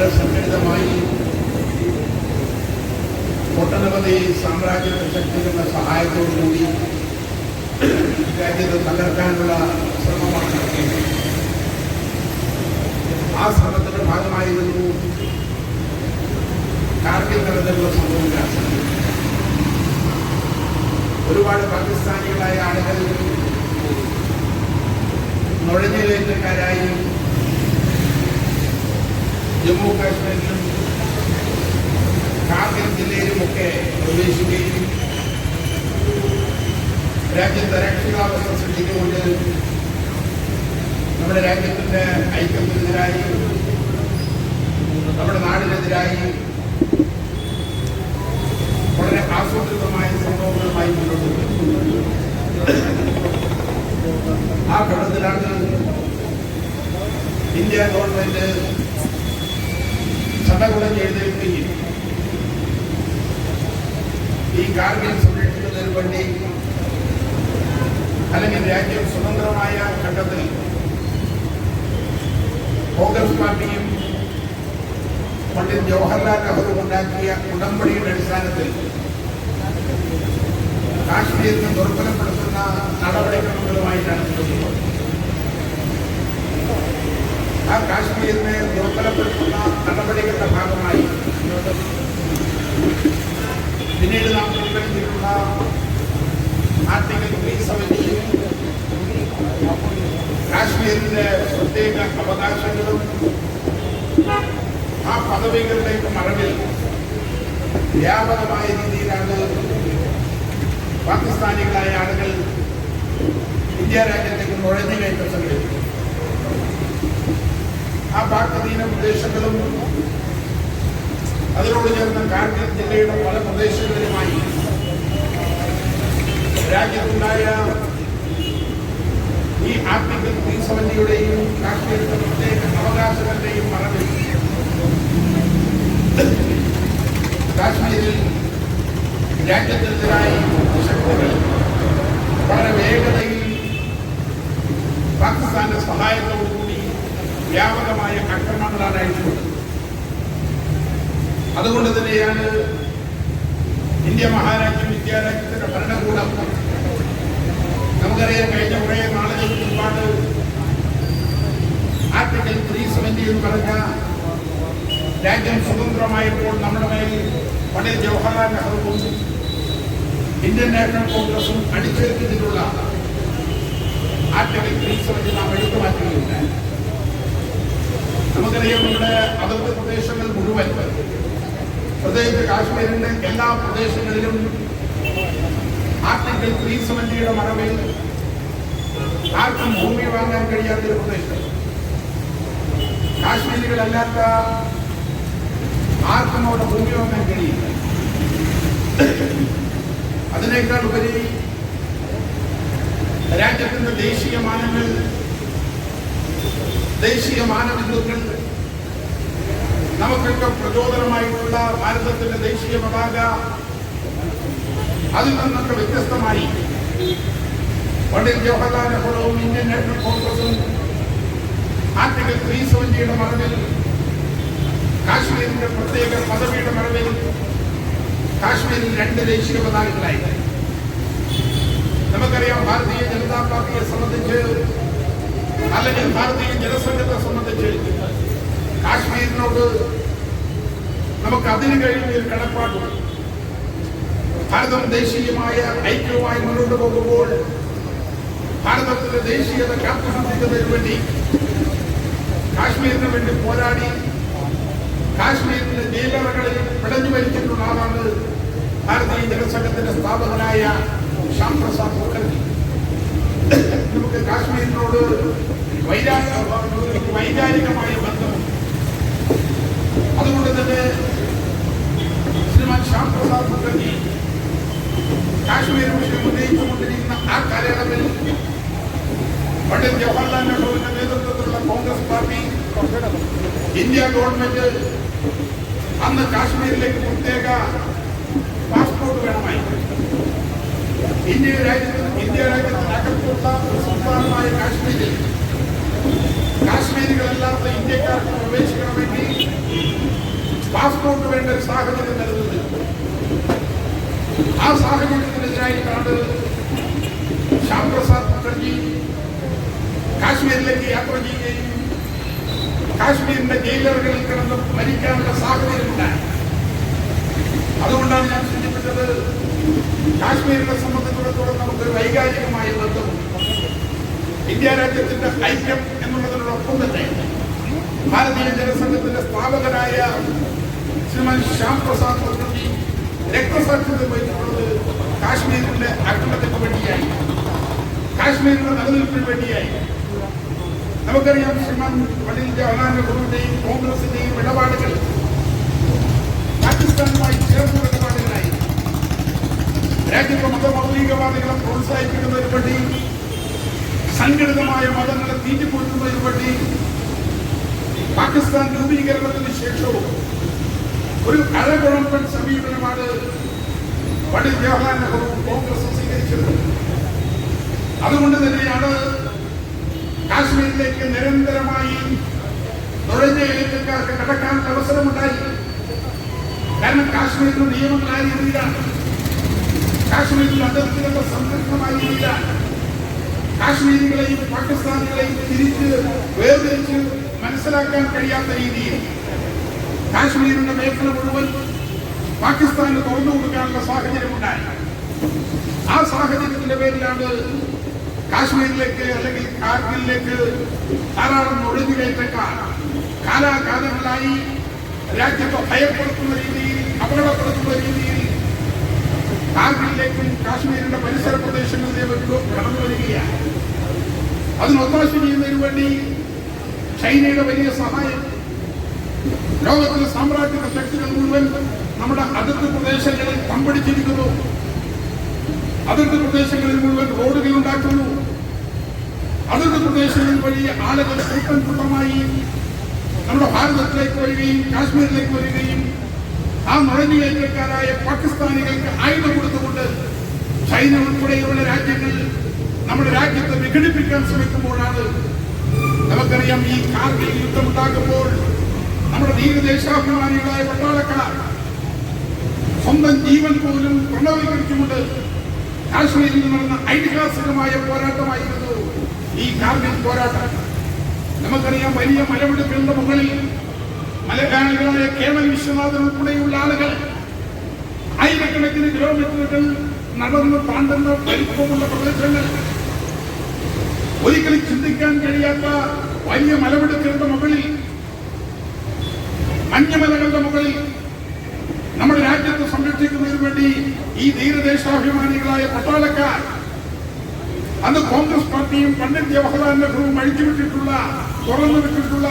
വളരെ സംഘടിതമായി ഒട്ടനവധി സാമ്രാജ്യ ശക്തികളുടെ സഹായത്തോടുകൂടി രാജ്യത്ത് തകർക്കാനുള്ള ശ്രമമാണ് നടത്തിയത്. ആ ശ്രമത്തിന്റെ ഭാഗമായിരുന്നു കാർഗിൽ നടന്നിട്ടുള്ള സംഭവം ഒരുപാട് പാകിസ്ഥാനികളായ ആളുകൾ നുഴഞ്ഞുകയറ്റക്കാരായി ജമ്മു കാശ്മീരിലും കാർഗിൽ ജില്ലയിലുമൊക്കെ പ്രവേശിക്കുകയും രാജ്യത്തെ രക്ഷിതാവസ്ഥ സൃഷ്ടിച്ചുകൊണ്ട് നമ്മുടെ രാജ്യത്തിന്റെ ഐക്യത്തിനെതിരായി നമ്മുടെ നാടിനെതിരായി വളരെ ആസൂത്രിതമായ സംഭവങ്ങളുമായി മുന്നോട്ട്. ആ ഘട്ടത്തിലാണ് ഇന്ത്യ ഗവൺമെന്റ് ചടകുടഞ്ഞ് എഴുന്നേൽക്കുകയും ഈ കാർഗിൽ സംരക്ഷിക്കുന്നതിന് വേണ്ടി അല്ലെങ്കിൽ രാജ്യം സ്വതന്ത്രമായ ഘട്ടത്തിൽ കോൺഗ്രസ് പാർട്ടിയും പണ്ഡിറ്റ് ജവഹർലാൽ നെഹ്റു ഉണ്ടാക്കിയ ഉടമ്പടിയുടെ അടിസ്ഥാനത്തിൽ കാശ്മീരിനെ ദുർബലപ്പെടുത്തുന്ന നടപടിക്രമങ്ങളുമായിട്ടാണ് മുന്നോട്ട് ആ കാശ്മീരിനെ ദുർബലപ്പെടുത്തുന്ന നടപടികളുടെ ഭാഗമായി പിന്നീട് നാം പിൻവലിച്ചിട്ടുള്ള ആർട്ടിക്കൽ ത്രീ സെവന്റിയും കാശ്മീരിന്റെ പ്രത്യേക അവകാശങ്ങളും ആ പദവികളുടെ മറവിൽ വ്യാപകമായ രീതിയിലാണ് പാകിസ്ഥാനികളായ ആളുകൾ ഇന്ത്യ രാജ്യത്തേക്ക് നുഴഞ്ഞു കയറ്റം സംഘടിപ്പിച്ചു ആ ഉദ്ദേശങ്ങളും അതിനോട് ചേർന്ന കാർഗിൽ ജില്ലയുടെ പല പ്രദേശങ്ങളിലുമായി രാജ്യത്തുണ്ടായ ഈ ആർട്ടിക്കൽ ത്രീ സെവന്റിയുടെയും കാശ്മീരിന്റെ പ്രത്യേക അവകാശങ്ങളുടെയും മറവിൽ കാശ്മീരിൽ രാജ്യത്തിനെതിരായി ശക്തികൾ വളരെ വേഗതയിൽ പാകിസ്ഥാന്റെ സഹായത്തോടുകൂടി വ്യാപകമായ അക്രമങ്ങളാണ് അയച്ചുകൊണ്ടത്. അതുകൊണ്ട് തന്നെയാണ് ഇന്ത്യ മഹാരാജ്യം വിദ്യാരാജ്യത്തിന്റെ ഭരണകൂടം. നമുക്കറിയാം കഴിഞ്ഞ കുറേ നാളുകൾക്ക് മുമ്പാണ് ആർട്ടിക്കൽ ത്രീ സെവന്റി എന്ന് പറഞ്ഞ രാജ്യം സ്വതന്ത്രമായപ്പോൾ നമ്മുടെ മേൽ പണ്ഡിത് ജവഹർലാൽ നെഹ്റുവും ഇന്ത്യൻ നാഷണൽ കോൺഗ്രസും അടിച്ചേൽപ്പിച്ചിട്ടുള്ള ആർട്ടിക്കൽ ത്രീ സെവന്റി നാം എടുത്തു മാറ്റുകയുണ്ടായി. നമുക്കറിയാം നമ്മുടെ അതിർത്തി പ്രദേശങ്ങൾ മുഴുവൻ പ്രത്യേകിച്ച് കാശ്മീരിന്റെ എല്ലാ പ്രദേശങ്ങളിലും ആർട്ടിക്കൽ ത്രീ സെവന്റിയുടെ മറവിൽ ആർക്കും ഭൂമി വാങ്ങാൻ കഴിയാത്ത ഒരു പ്രദേശം. കാശ്മീരികളല്ലാത്ത ആർക്കും അവിടെ ഭൂമി വാങ്ങാൻ കഴിയില്ല. അതിനേക്കാൾ ഉപരി രാജ്യത്തിന്റെ ദേശീയ മാനങ്ങൾ ദേശീയ മാനബിന്ദുക്കൾ നമുക്കൊക്കെ പ്രചോദനമായിട്ടുള്ള ഭാരതത്തിന്റെ ദേശീയ പതാക. അതിൽ നിന്നൊക്കെ വ്യത്യസ്തമായി പണ്ഡിറ്റ് ജവഹർലാൽ നെഹ്റുവും ഇന്ത്യൻ നാഷണൽ കോൺഗ്രസും ആർട്ടിക്കൽ ത്രീ സെവന്റിയുടെ മറവിൽ കാശ്മീരിന്റെ പ്രത്യേക പദവിയുടെ മറവിൽ കാശ്മീരിൽ രണ്ട് ദേശീയ പതാകകളായി. നമുക്കറിയാം ഭാരതീയ ജനതാ പാർട്ടിയെ സംബന്ധിച്ച് അല്ലെങ്കിൽ ഭാരതീയ ജനസംഘത്തെ സംബന്ധിച്ച് നമുക്ക് അതിന് കഴിഞ്ഞ ഒരു കടപ്പാടുണ്ട്. ഭാരതം ദേശീയമായ ഐക്യവുമായി മുന്നോട്ട് പോകുമ്പോൾ ഭാരതത്തിന്റെ ദേശീയത കാത്തുസൂക്ഷിക്കുന്നതിന് വേണ്ടി കാശ്മീരിന് വേണ്ടി പോരാടി കാശ്മീരിന്റെ ജയിലറകളിൽ പിടഞ്ഞു മരിച്ചിട്ടുള്ള ആളാണ് ഭാരതീയ ജനസംഘത്തിന്റെ സ്ഥാപകനായ ശ്യാം പ്രസാദ് മുഖർജി. നമുക്ക് കാശ്മീരിനോട് വൈരാ വൈകാരികമായ അതുകൊണ്ട് തന്നെ ശ്രീമാൻ ശ്യാം പ്രസാദ് മുഖർജി കാശ്മീർ വിഷയം ഉന്നയിച്ചുകൊണ്ടിരിക്കുന്ന ആ കാലയളവിൽ പണ്ഡിറ്റ് ജവഹർലാൽ നെഹ്റുവിന്റെ നേതൃത്വത്തിലുള്ള കോൺഗ്രസ് പാർട്ടി ഇന്ത്യ ഗവൺമെന്റ് അന്ന് കാശ്മീരിലേക്ക് പ്രത്യേക പാസ്പോർട്ട് വേണമായി. ഇന്ത്യ രാജ്യത്ത് ഇന്ത്യ രാജ്യത്തിനകത്തുള്ള സംസ്ഥാനമായ കാശ്മീരിൽ കാശ്മീരികളല്ലാത്ത ഇന്ത്യക്കാർക്ക് പ്രവേശിക്കണമെങ്കിൽ പാസ്പോർട്ട് വേണ്ട ഒരു സാഹചര്യം നിലനിന്നിരുന്നു ആ സാഹചര്യത്തിനെതിരായിട്ടാണ് ശ്യാം പ്രസാദ് മുഖർജി കാശ്മീരിലേക്ക് യാത്ര ചെയ്യുകയും കാശ്മീരിന്റെ ജയിലറുകളിൽ കിടന്ന് മരിക്കാനുള്ള സാഹചര്യമുണ്ടായി അതുകൊണ്ടാണ് ഞാൻ സൂചിപ്പിച്ചത് കാശ്മീരിനെ സംബന്ധിച്ചിടത്തോളം നമുക്കൊരു വൈകാരികമായ ബന്ധമുണ്ട്. ഇന്ത്യ രാജ്യത്തിന്റെ ഐക്യം എന്നുള്ളതിനോടൊപ്പം തന്നെ ഭാരതീയ ജനസംഘത്തിന്റെ സ്ഥാപകനായ ശ്രീമാൻ ശ്യാം പ്രസാദ് മുഖർജി രക്തസാക്ഷിത്വം വഹിച്ചിട്ടുള്ളത് കാശ്മീരിന്റെ അക്രമത്തിന് വേണ്ടിയായി. കാശ്മീരിന്റെ നിലനിൽപ്പിന് വേണ്ടിയായി. നമുക്കറിയാം ശ്രീമാൻ പണ്ഡിറ്റ് ജവഹർലാൽ നെഹ്റുവിന്റെയും കോൺഗ്രസിന്റെയും ഇടപാടുകൾ പാകിസ്ഥാനുമായി ചേർന്ന ഇടപാടുകളായി. രാജ്യത്തെ മതമൗലികവാദികളെ പ്രോത്സാഹിപ്പിക്കുന്നതിന് വേണ്ടി സംഘടിതമായ മതങ്ങളെ തീറ്റിപ്പൊട്ടുന്നതിന് വേണ്ടി പാകിസ്ഥാൻ രൂപീകരണത്തിന് ശേഷവും ഒരു കഴകുഴമ്പൻ സമീപനമാണ് പണ്ഡിറ്റ് ജവഹർലാൽ നെഹ്റു കോൺഗ്രസ് സ്വീകരിച്ചത്. അതുകൊണ്ട് തന്നെയാണ് കാശ്മീരിലേക്ക് നിരന്തരമായി നുഴഞ്ഞ ഏലക്കാർക്ക് കടക്കാനുള്ള അവസരമുണ്ടായി. കാരണം കാശ്മീരിന്റെ രീതിയിലാണ്. കാശ്മീരിൽ അതിർത്തികളുടെ സംരക്ഷണമായിരുന്നില്ല കാശ്മീരികളെയും പാകിസ്ഥാനികളെയും തിരിച്ച് വേർതിരിച്ച് മനസ്സിലാക്കാൻ കഴിയാത്ത രീതിയിൽ കാശ്മീരിന്റെ മേഖല മുഴുവൻ പാകിസ്ഥാന് തുറന്നു കൊടുക്കാനുള്ള സാഹചര്യമുണ്ടായി. ആ സാഹചര്യത്തിന്റെ പേരിലാണ് കാശ്മീരിലേക്ക് അല്ലെങ്കിൽ കാർഗിലേക്ക് ധാരാളം നുഴഞ്ഞുകയറ്റക്കാർ കാലാകാലങ്ങളായി രാജ്യത്തെ ഭയപ്പെടുത്തുന്ന രീതിയിൽ അപകടപ്പെടുത്തുന്ന രീതിയിൽ കാർഗിലിലേക്കും കാശ്മീരിന്റെ പരിസര പ്രദേശങ്ങളിലേക്കും കടന്നു വരികയാണ്. അതിനൊത്താശ ചെയ്യുന്നതിന് വേണ്ടി ചൈനയുടെ വലിയ സഹായം ലോകത്തിലെ സാമ്രാജ്യത്വ ശക്തികൾ മുഴുവൻ നമ്മുടെ അതിർത്തി പ്രദേശങ്ങളിൽ തമ്പടിച്ചിരിക്കുന്നു അതിർത്തി പ്രദേശങ്ങളിൽ മുഴുവൻ റോഡുകൾ ഉണ്ടാക്കുന്നു. അതിർത്തി പ്രദേശങ്ങളിൽ വഴി ആളുകൾ കൂട്ടം കൂട്ടമായി നമ്മുടെ ഭാരതത്തിലേക്ക് വരികയും കാശ്മീരിലേക്ക് വരികയും ആ നുഴഞ്ഞുകയറ്റക്കാരായ പാകിസ്ഥാനികൾക്ക് ആയുധം കൊടുത്തുകൊണ്ട് ചൈന ഉൾപ്പെടെയുള്ള രാജ്യങ്ങൾ നമ്മുടെ രാജ്യത്തെ വിഘടിപ്പിക്കാൻ ശ്രമിക്കുമ്പോഴാണ് നമുക്കറിയാം ഈ കാർഗിൽ യുദ്ധമുണ്ടാകുമ്പോൾ നമ്മുടെ ധീരദേശാഭിമാനികളായ പട്ടാളക്കാർ സ്വന്തം ജീവൻ പോലും പ്രണവീകരിച്ചുകൊണ്ട് കാശ്മീരിൽ നടന്ന ഐതിഹാസികമായ പോരാട്ടമായിരുന്നു ഈ കാർഗിൽ പോരാട്ടം. നമുക്കറിയാം വലിയ മലവിടുക്കളുടെ മുകളിൽ മലയാളികളായ കേവൽ വിശ്വനാഥൻ ഉൾപ്പെടെയുള്ള ആളുകൾ ആയിരക്കണക്കിന് കിലോമീറ്ററുകൾ നടന്ന് താണ്ടുന്ന വലിപ്പമുള്ള പ്രദേശങ്ങൾ. ഒരിക്കലും ചിന്തിക്കാൻ കഴിയാത്ത വലിയ മലവിടുക്കളുടെ മുകളിൽ മഞ്ഞമലകളുടെ മുകളിൽ നമ്മുടെ രാജ്യത്തെ സംരക്ഷിക്കുന്നതിന് വേണ്ടി ഈ ധീരദേശാഭിമാനികളായ പട്ടാളക്കാർ അന്ന് കോൺഗ്രസ് പാർട്ടിയും പണ്ഡിറ്റ് ജവഹർലാൽ നെഹ്റുവും അഴിച്ചുവിട്ടിട്ടുള്ള തുറന്നു വിട്ടിട്ടുള്ള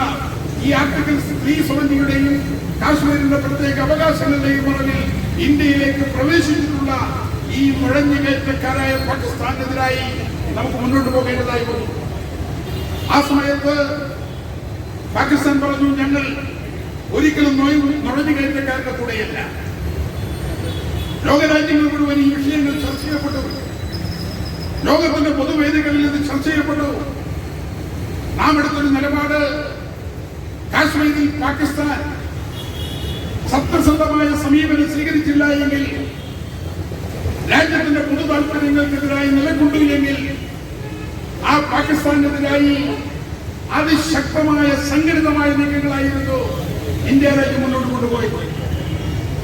ഈ ആർട്ടിക്കിൾ സ്ത്രീ സമിതിയുടെയും കാശ്മീരിന്റെ പ്രത്യേക അവകാശങ്ങളുടെയും മറവിൽ ഇന്ത്യയിലേക്ക് പ്രവേശിച്ചിട്ടുള്ള ഈ നുഴഞ്ഞുകയറ്റക്കാരായ പാകിസ്ഥാനെതിരായി നമുക്ക് മുന്നോട്ട് പോകേണ്ടതായി വന്നു. ആ സമയത്ത് പാകിസ്ഥാൻ പറഞ്ഞു ഞങ്ങൾ ഒരിക്കലും നൊയ്- നുഴഞ്ഞുകയറ്റക്കാരുടെ കൂടെയല്ല. ലോകരാജ്യങ്ങൾ മുഴുവൻ ഈ വിഷയങ്ങൾ ചർച്ച ചെയ്യപ്പെട്ടു. ലോകത്തിന്റെ പൊതുവേദികളിൽ ഇത് ചർച്ച ചെയ്യപ്പെട്ടു. നാം എടുത്തൊരു നിലപാട് കാശ്മീരിൽ പാകിസ്ഥാൻ സത്യസന്ധമായ സമീപനം സ്വീകരിച്ചില്ല എങ്കിൽ രാജ്യത്തിന്റെ പൊതു താല്പര്യങ്ങൾക്കെതിരായി നിലകൊണ്ടു ആ പാകിസ്ഥാനെതിരായി അതിശക്തമായ സംഘടിതമായ നീക്കങ്ങളായിരുന്നു ഇന്ത്യ രാജ്യം മുന്നോട്ട് കൊണ്ടുപോയത്.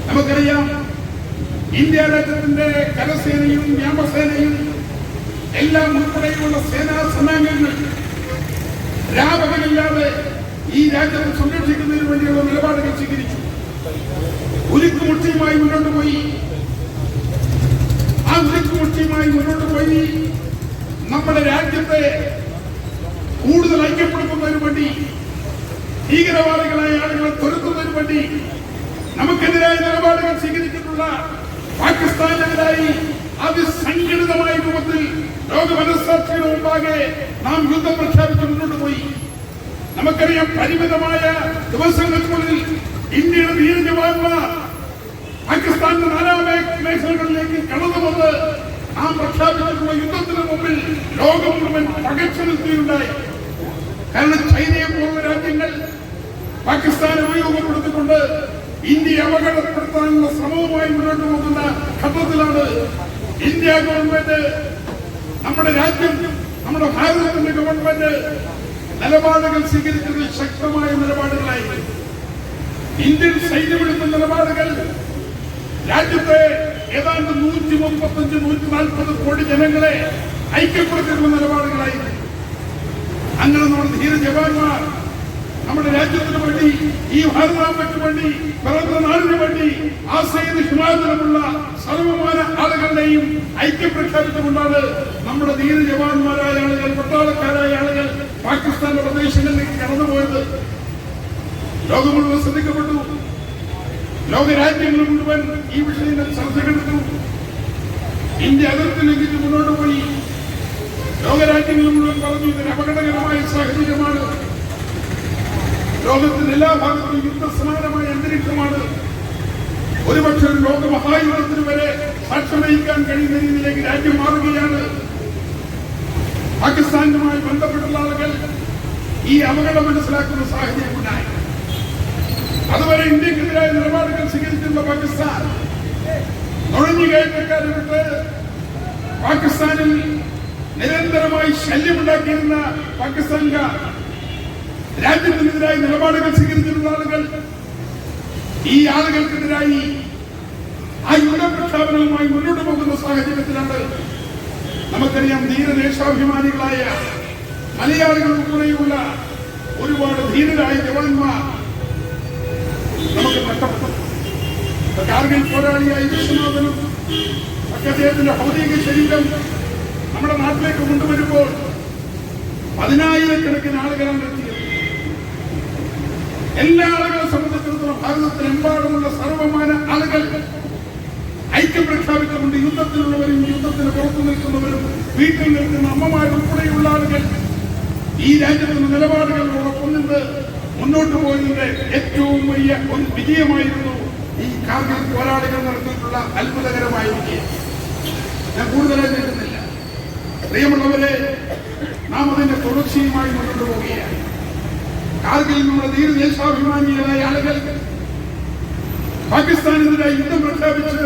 നമുക്കറിയാം ഇന്ത്യ രാജ്യത്തിന്റെ കരസേനയും വ്യോമസേനയും എല്ലാം ഉൾപ്പെടെയുള്ള സേനാ സന്നാംഗങ്ങൾ രാപകലില്ലാതെ ഈ രാജ്യത്തെ സംരക്ഷിക്കുന്നതിന് വേണ്ടിയുള്ള നിലപാടുകൾ സ്വീകരിച്ചു. ഉരുക്കുമുട്ടിയുമായി മുന്നോട്ട് പോയി. ആ ഉരുക്കുമുട്ടിയുമായി മുന്നോട്ട് പോയി. നമ്മുടെ രാജ്യത്തെ കൂടുതൽ ഐക്യപ്പെടുത്തുന്നതിന് വേണ്ടി ഭീകരവാദികളായ ആളുകളെ തുരത്തുന്നതിന് വേണ്ടി നമുക്കെതിരായ നിലപാടുകൾ സ്വീകരിച്ചിട്ടുള്ള പാകിസ്ഥാനെതിരായി അതിസംഘടിതമായ രൂപത്തിൽ ലോക മനസ്സാക്ഷിയുടെ മുമ്പാകെ നാം യുദ്ധം പ്രഖ്യാപിച്ച് മുന്നോട്ട് പോയി. നമുക്കറിയാം പരിമിതമായ ദിവസങ്ങൾക്കുള്ളിൽ ഇന്ത്യയുടെ ധീര ജവാന്മാർ പാകിസ്ഥാന്റെ നാലാം മേഖലകളിലേക്ക് കടന്നു വന്ന് ആ പ്രഖ്യാപിച്ചിട്ടുള്ള യുദ്ധത്തിന് മുമ്പിൽ ലോകം മുഴുവൻ പകച്ചു നിർത്തിയുണ്ടായി കാരണം ചൈനയെ പോലുള്ള രാജ്യങ്ങൾ പാകിസ്ഥാനെ ഉപയോഗപ്പെടുത്തിക്കൊണ്ട് ഇന്ത്യ അപകടപ്പെടുത്താനുള്ള ശ്രമവുമായി മുന്നോട്ട് പോകുന്ന ഘട്ടത്തിലാണ് ഇന്ത്യ ഗവൺമെന്റ് നമ്മുടെ രാജ്യം നമ്മുടെ ഭാരതത്തിന്റെ ഗവൺമെന്റ് നിലപാടുകൾ സ്വീകരിക്കുന്നത് ശക്തമായ നിലപാടുകളായി ഇന്ത്യൻ സൈന്യമെടുത്ത നിലപാടുകൾ രാജ്യത്തെ ഏതാണ്ട് നൂറ്റി മുപ്പത്തഞ്ച് നൂറ്റി നാൽപ്പത് കോടി ജനങ്ങളെ ഐക്യപ്പെടുത്തിയിട്ടുള്ള നിലപാടുകളായിരുന്നു അങ്ങനെ നമ്മുടെ ധീര ജവാന്മാർ നമ്മുടെ രാജ്യത്തിന് വേണ്ടി ഈ ഭാരതാമ്പയ്ക്ക് വേണ്ടി പിറന്ന നാടിന് വേണ്ടി ആശയത് ഹിമാചലമുള്ള സർവമാന ആളുകളുടെയും ഐക്യം പ്രഖ്യാപിച്ചുകൊണ്ടാണ് നമ്മുടെ ധീര ജവാന്മാരായ ആളുകൾ പട്ടാളക്കാരായ ആളുകൾ പാകിസ്ഥാന്റെ പ്രദേശങ്ങളിലേക്ക് കടന്നുപോയത് ലോകം മുഴുവൻ ശ്രദ്ധിക്കപ്പെട്ടു. ലോകരാജ്യങ്ങൾ മുഴുവൻ ഈ വിഷയങ്ങൾ ചർച്ചകളെടുത്തു ഇന്ത്യ അതിർത്തി ലംഘിച്ച് മുന്നോട്ട് പോയി. ലോകരാജ്യങ്ങൾ മുഴുവൻ പറഞ്ഞു ഇതൊരു അപകടകരമായ സാഹചര്യമാണ്. ലോകത്തിന്റെ എല്ലാ ഭാഗത്തും യുദ്ധസമാനമായ അന്തരീക്ഷമാണ്. ഒരുപക്ഷെ ഒരു ലോക മഹായുദ്ധത്തിന് വരെ സാക്ഷ്യം വഹിക്കാൻ കഴിയുന്ന രീതിയിലേക്ക് രാജ്യം മാറുകയാണ്. പാകിസ്ഥാനുമായി ബന്ധപ്പെട്ടുള്ള ആളുകൾ ഈ അപകടം മനസ്സിലാക്കുന്ന സാഹചര്യം ഉണ്ടായി. അതുവരെ ഇന്ത്യക്കെതിരായ നിലപാടുകൾ സ്വീകരിച്ചിരുന്ന പാകിസ്ഥാൻ നുഴഞ്ഞുകയറ്റക്കാരെ വിട്ട് പാകിസ്ഥാനിൽ നിരന്തരമായി ശല്യമുണ്ടാക്കിയിരുന്ന പാകിസ്ഥാൻകാർ രാജ്യത്തിനെതിരായി നിലപാടുകൾ സ്വീകരിച്ചിരുന്ന ആളുകൾ ഈ ആളുകൾക്കെതിരായി ആ യുദ്ധ പ്രഖ്യാപനവുമായി മുന്നോട്ട് പോകുന്ന സാഹചര്യത്തിലാണ് നമുക്കറിയാം ധീരദേശാഭിമാനികളായ മലയാളികൾ ഉൾപ്പെടെയുള്ള ഒരുപാട് ധീരരായ ജവാന്മാർ നമുക്ക് നഷ്ടപ്പെട്ടു. കാർഗിൽ പോരാളിയായ വിശ്വനാഥനും ഒക്കെ അദ്ദേഹത്തിന്റെ ഭൗതിക ശരീരം നമ്മുടെ നാട്ടിലേക്ക് കൊണ്ടുവരുമ്പോൾ പതിനായിരക്കണക്കിന് ആളുകളാണ് എത്തിയത്. എല്ലാ ആളുകളെ സംബന്ധിച്ചിടത്തോളം ഭാരതത്തിലെമ്പാടുമുള്ള സർവമാന ആളുകൾ ഐക്യം പ്രഖ്യാപിച്ചുകൊണ്ട് യുദ്ധത്തിലുള്ളവരും യുദ്ധത്തിന് പുറത്തു നിൽക്കുന്നവരും വീട്ടിൽ നിൽക്കുന്ന അമ്മമാരുൾപ്പെടെയുള്ള ആളുകൾ ഈ രാജ്യത്തിന്റെ നിലപാടുകളോടൊപ്പം നിന്ന് മുന്നോട്ട് പോയതിന്റെ ഏറ്റവും വലിയ ഒരു വിജയമായിരുന്നു ഈ കാർഗിൽ പോരാളികൾ നടത്തിയിട്ടുള്ള അത്ഭുതകരമായ വിജയം ഞാൻ കൂടുതലായി നിൽക്കുന്നില്ല പ്രിയമുള്ളവരെ നാം അതിന്റെ തുടർച്ചയുമായി മുന്നോട്ട് പോവുകയാണ്. കാർഗിൽ നമ്മുടെ ധീരദേശാഭിമാനികളായ ആളുകൾ പാകിസ്ഥാനെതിരായി യുദ്ധം പ്രഖ്യാപിച്ച്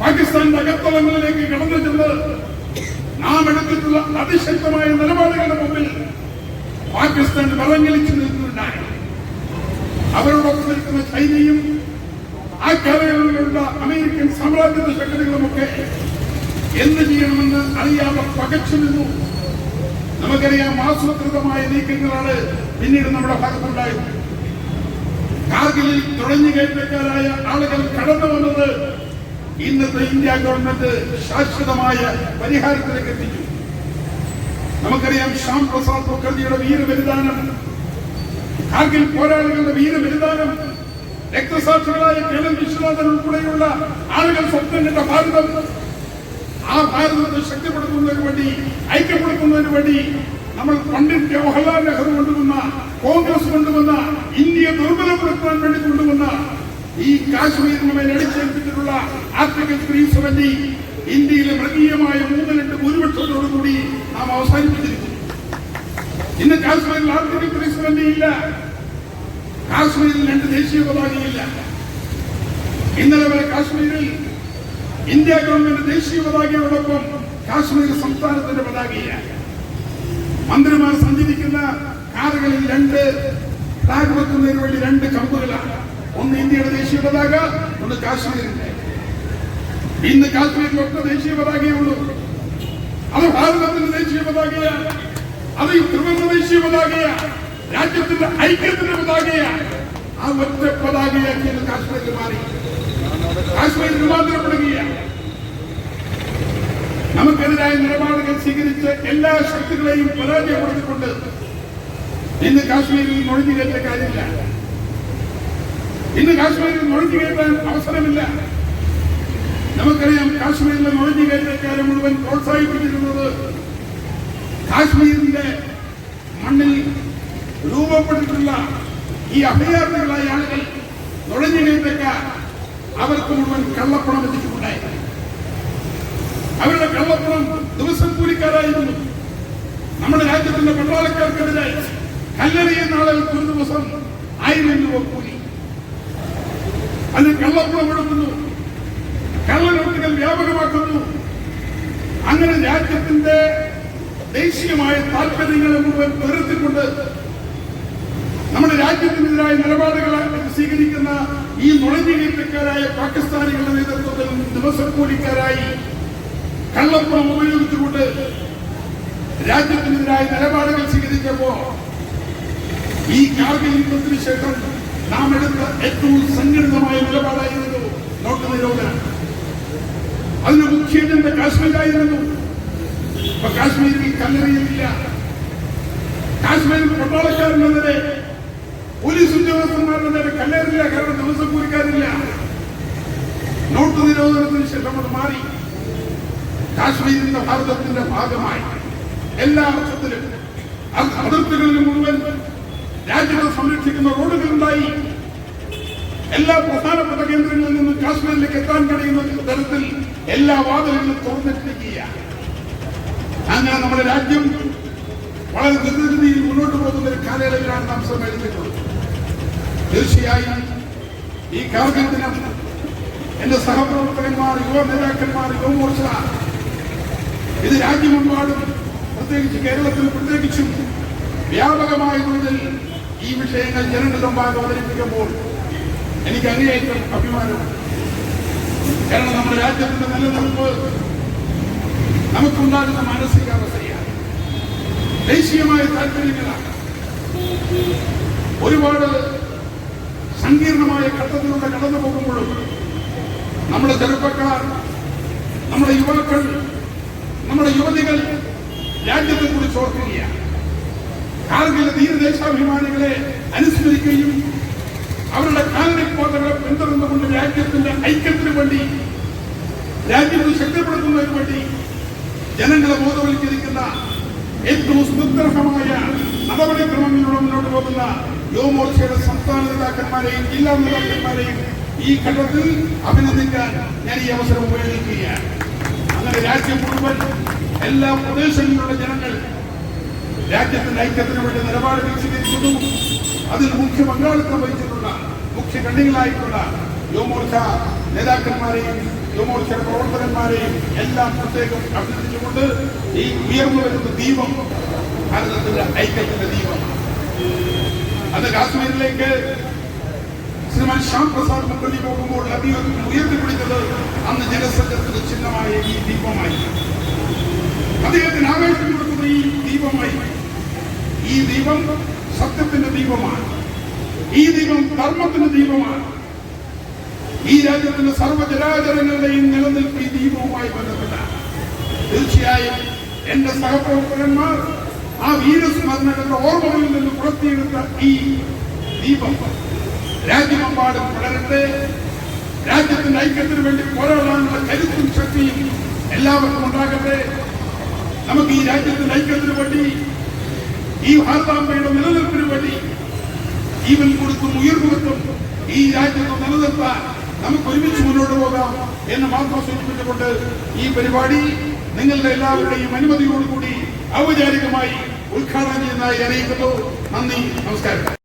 പാകിസ്ഥാന്റെ അകത്തളങ്ങളിലേക്ക് കടന്നു ചെന്ന് നാം എടുത്തിട്ടുള്ള അതിശക്തമായ നിലപാടുകളുടെ മുമ്പിൽ പാകിസ്ഥാൻ വളങ്ങലിച്ചു നിൽക്കുന്നുണ്ടായി. അവരോടൊപ്പം നിൽക്കുന്ന ചൈനയും ആ കാലയളവിലുള്ള അമേരിക്കൻ സാമ്രാജ്യത്വ ശക്തികളുമൊക്കെ എന്ത് ചെയ്യണമെന്ന് അറിയാതെ പകച്ചു നിന്നു നമുക്കറിയാം ആസൂത്രിതമായ നീക്കങ്ങളാണ് പിന്നീട് നമ്മുടെ ഭാഗത്തുണ്ടായത്. കാർഗിലിൽ തുഴഞ്ഞുകയറ്റക്കാരായ ആളുകൾ കടന്നു വന്നത് ഇന്നത്തെ ഇന്ത്യ ഗവൺമെന്റ് ശാശ്വതമായ പരിഹാരത്തിലേക്ക് എത്തിച്ചു. നമുക്കറിയാം ശ്യാം പ്രസാദ് മുഖർജിയുടെ വീരബലിദാനം കാർഗിൽ പോരാളികളുടെ വീരബലിദാനം രക്തസാക്ഷികളായ കേരള വിശ്വനാഥൻ ഉൾപ്പെടെയുള്ള ആളുകൾ സ്വപ്നം കണ്ട ഭാരതം. ആ ഭാരതത്തെ ശക്തിപ്പെടുത്തുന്നതിന് വേണ്ടി ഐക്യപ്പെടുത്തുന്നതിന് വേണ്ടി നമ്മൾ പണ്ഡിറ്റ് ജവഹർലാൽ നെഹ്റു കൊണ്ടുവന്ന കോൺഗ്രസ് കൊണ്ടുവന്ന ഇന്ത്യയെ ദുർബലപ്പെടുത്താൻ വേണ്ടി കൊണ്ടുവന്ന ഈ കാശ്മീരിന് മേൽ അടിച്ചേൽപ്പിച്ചിട്ടുള്ള ആഫ്രിക്കൻ ത്രീ സെവന്റി ഇന്ത്യയിലെ മൃഗീയമായ മൂന്നിലെട്ട് ഭൂരിപക്ഷത്തോടുകൂടി നാം അവസാനിപ്പിച്ചിരിക്കുന്നു. ഇന്ന് കാശ്മീരിൽ ആഫ്രിക്കൻ സെവന്റി ഇല്ല. കാശ്മീരിൽ രണ്ട് ദേശീയ പതാകയില്ല. ഇന്നലെ വരെ കാശ്മീരിൽ ഇന്ത്യ ഗവൺമെന്റ് ദേശീയ പതാകയോടൊപ്പം കാശ്മീർ സംസ്ഥാനത്തിന്റെ പതാകയില്ല. മന്ത്രിമാർ സഞ്ചരിക്കുന്ന കാറുകളിൽ രണ്ട് ഫ്ലാഗ് വെക്കുന്നതിന് വേണ്ടി രണ്ട് കമ്പുകളാണ്. ഒന്ന് ഇന്ത്യയുടെ ദേശീയ പതാക ഒന്ന് കാശ്മീരിന്റെ. ഇന്ന് കാശ്മീരിൽ ഒറ്റ ദേശീയ പതാകയേ ഉള്ളൂ. അത് ഭാരതത്തിന്റെ ദേശീയ പതാകയാണ് അത് ത്രിവർണ ദേശീയ പതാകയാണ് രാജ്യത്തിന്റെ ഐക്യത്തിന്റെ പതാകയാണ് ആ ഒറ്റ പതാകയാക്കിയത് കാശ്മീരിൽ മാറി. കാശ്മീരിൽ രൂപാന്തരപ്പെടുകയാണ് നമുക്കെതിരായ നിലപാടുകൾ സ്വീകരിച്ച് എല്ലാ ശക്തികളെയും പരാജയപ്പെടുത്തിക്കൊണ്ട് ഇന്ന് കാശ്മീരിൽ നുഴഞ്ഞു കയറ്റ കാര്യമില്ല. ഇന്ന് കാശ്മീരിൽ നുഴഞ്ഞു കയറ്റാൻ അവസരമില്ല. നമുക്കറിയാം കാശ്മീരിലെ നുഴഞ്ഞു കയറ്റക്കാരെ മുഴുവൻ പ്രോത്സാഹിപ്പിച്ചിരുന്നത് കാശ്മീരിന്റെ മണ്ണിൽ രൂപപ്പെട്ടിട്ടുള്ള ഈ അഭയാർത്ഥികളായ ആളുകൾ നുഴഞ്ഞു കയറ്റക്കാർ അവർക്ക് മുഴുവൻ കള്ളപ്പണം എത്തിച്ചിട്ടുണ്ടായി അവരുടെ കള്ളപ്പണം ദിവസം കൂലിക്കാരായിരുന്നു. നമ്മുടെ രാജ്യത്തിന്റെ പട്ടാളക്കാർക്കെതിരെ കല്ലെറിയുന്ന ആളുകൾക്ക് ഒരു ദിവസം ആയിരം രൂപ കൂലി. അതിന് കള്ളപ്പണം കൊടുക്കുന്നു. കള്ളനോട്ടുകൾ വ്യാപകമാക്കുന്നു. അങ്ങനെ രാജ്യത്തിന്റെ ദേശീയമായ താല്പര്യങ്ങളെ മുഴുവൻ വെറുത്തിക്കൊണ്ട് നമ്മുടെ രാജ്യത്തിനെതിരായ നിലപാടുകൾ സ്വീകരിക്കുന്ന ഈ നുഴഞ്ഞുകയറ്റക്കാരായ പാകിസ്ഥാനികളുടെ നേതൃത്വത്തിൽ ദിവസക്കൂലിക്കാരായി കള്ളപ്പണം ഉപയോഗിച്ചുകൊണ്ട് രാജ്യത്തിനെതിരായ നിലപാടുകൾ സ്വീകരിച്ചപ്പോ ഈ കാർഗിൽ യുദ്ധത്തിന് ശേഷം നാം എടുത്ത ഏറ്റവും സംഘടിതമായ നിലപാടായിരുന്നു നോട്ട് നിരോധനം അതിന് മുഖ്യ അജണ്ട കാശ്മീരായിരുന്നു ഇപ്പൊ കാശ്മീരിൽ കല്ലെറിയില്ല കാശ്മീരിൽ പട്ടാളക്കാരനെതിരെ പോലീസ് ഉദ്യോഗസ്ഥന്മാരുടെ നേരെ കല്ലേറില്ല കാരണം ദിവസം കൂലിക്കാരില്ല. നോട്ട് നിരോധനത്തിന് ശേഷം അത് മാറി. കാശ്മീരിന്റെ ഭാരതത്തിന്റെ ഭാഗമായി എല്ലാ അർത്ഥത്തിലും അത് അതിർത്തികളിലും മുഴുവൻ രാജ്യത്തെ സംരക്ഷിക്കുന്ന റോഡുകളുണ്ടായി. എല്ലാ പ്രധാനപ്പെട്ട കേന്ദ്രങ്ങളിൽ നിന്ന് കാശ്മീരിലേക്ക് എത്താൻ കഴിയുന്ന തരത്തിൽ എല്ലാ വാതിലുകളും തുറന്നിട്ടിരിക്കുകയാണ്. അങ്ങനെ നമ്മുടെ രാജ്യം വളരെ ദ്രുതഗതിയിൽ മുന്നോട്ട് പോകുന്ന ഒരു കാലയളവിലാണ് നാം സമ്മേളിച്ചിട്ടുള്ളത് തീർച്ചയായും ഈ കാർഗിൽ ദിനം എന്റെ സഹപ്രവർത്തകന്മാർ യുവ നേതാക്കന്മാർ യുവമോർച്ച ഇത് രാജ്യമെമ്പാടും പ്രത്യേകിച്ച് കേരളത്തിൽ പ്രത്യേകിച്ചും വ്യാപകമായ തോതിൽ ഈ വിഷയങ്ങൾ ജനങ്ങളുടെ മുമ്പാകെ അവതരിപ്പിക്കുമ്പോൾ എനിക്ക് അങ്ങേയറ്റം അഭിമാനമാണ്. കാരണം നമ്മുടെ രാജ്യത്തിന്റെ നിലനിൽപ്പ് നമുക്കുണ്ടാകുന്ന മാനസികാവസ്ഥയാണ് ദേശീയമായ താല്പര്യങ്ങളാണ്. ഒരുപാട് സങ്കീർണമായ ഘട്ടത്തിലൂടെ കടന്നു പോകുമ്പോഴും നമ്മുടെ ചെറുപ്പക്കാർ നമ്മുടെ യുവാക്കൾ നമ്മുടെ യുവതികൾ രാജ്യത്തെ കുറിച്ച് ഓർക്കുകയാണ്. കാർഗിലെ ധീരദേശാഭിമാനികളെ അനുസ്മരിക്കുകയും അവരുടെ കാലടിപ്പാതകളെ പിന്തുടർന്നുകൊണ്ട് രാജ്യത്തിന്റെ ഐക്യത്തിന് വേണ്ടി രാജ്യത്തെ ശക്തിപ്പെടുത്തുന്നതിന് വേണ്ടി ജനങ്ങളെ ബോധവൽക്കരിക്കുന്ന ഏറ്റവും സുദൃഢമായ നടപടിക്രമങ്ങളിലൂടെ മുന്നോട്ട് പോകുന്ന യുവമോർച്ചയുടെ സംസ്ഥാന നേതാക്കന്മാരെയും ജില്ലാ നേതാക്കന്മാരെയും ഈ ഘട്ടത്തിൽ അഭിനന്ദിക്കാൻ ഞാൻ ഈ അവസരം ഉപയോഗിക്കുകയാണ്. അങ്ങനെ രാജ്യം മുഴുവൻ എല്ലാ പ്രദേശങ്ങളിലുള്ള ജനങ്ങൾ രാജ്യത്തിന്റെ ഐക്യത്തിന് വേണ്ടി നിലപാടുകൾ സ്വീകരിക്കുന്നു അതിൽ മുഖ്യ പങ്കാളിത്തം വഹിച്ചിട്ടുള്ള മുഖ്യ കണ്ണികളായിട്ടുള്ള യുവമോർച്ച നേതാക്കന്മാരെയും യുവമോർച്ചയുടെ പ്രവർത്തകന്മാരെയും എല്ലാം പ്രത്യേകം അഭിനന്ദിച്ചുകൊണ്ട് ഈ ഉയർന്നു വരുന്ന ദീപം ഭാരതത്തിന്റെ ഐക്യത്തിന്റെ ദീപം. അത് കാശ്മീരിലേക്ക് ശ്രീമാൻ ശ്യാം പ്രസാദ് മുഖർജി പോകുമ്പോൾ അധികം ഉയർത്തിപ്പിടിച്ചത് അന്ന് ജനസംഘത്തിന്റെ ചിഹ്നമായ ഈ ദീപമായി. അദ്ദേഹത്തിന് ആവേശം കൊടുക്കുന്ന ഈ ദീപമായി ഈ ദീപം സത്യത്തിന്റെ ദീപമാണ് ഈ ദീപം ധർമ്മത്തിന്റെ ദീപമാണ് ഈ രാജ്യത്തിന്റെ സർവജരാചരങ്ങളുടെയും നിലനിൽപ്പ് ഈ ദീപവുമായി ബന്ധപ്പെട്ട തീർച്ചയായും എന്റെ സഹപ്രവർത്തകന്മാർ ആ വീരസ്മരണകളുടെ ഓർമ്മകളിൽ നിന്ന് പുറത്തിയെടുത്ത ഈ ദീപം രാജ്യമെമ്പാടും വളരട്ടെ. രാജ്യത്തിന്റെ ഐക്യത്തിന് വേണ്ടി പോരാടാനുള്ള കരുത്തും ശക്തിയും എല്ലാവർക്കും ഉണ്ടാകട്ടെ. നമുക്ക് ഈ രാജ്യത്തിന്റെ ഐക്യത്തിന് വേണ്ടി ഈ ഭാരതാംബയുടെ നിലനിൽപ്പിന് വേണ്ടി ജീവൻ കൊടുത്തും ഉയർന്നുകൊണ്ടും ഈ രാജ്യത്ത് നിലനിർത്താൻ നമുക്ക് ഒരുമിച്ച് മുന്നോട്ട് പോകാം എന്ന് മാത്രം സൂചിപ്പിച്ചുകൊണ്ട് ഈ പരിപാടി നിങ്ങളുടെ എല്ലാവരുടെയും അനുമതിയോടുകൂടി ഔപചാരികമായി ഉദ്ഘാടനം ചെയ്യുന്നതായി അറിയിക്കുന്നു. നന്ദി നമസ്കാരം.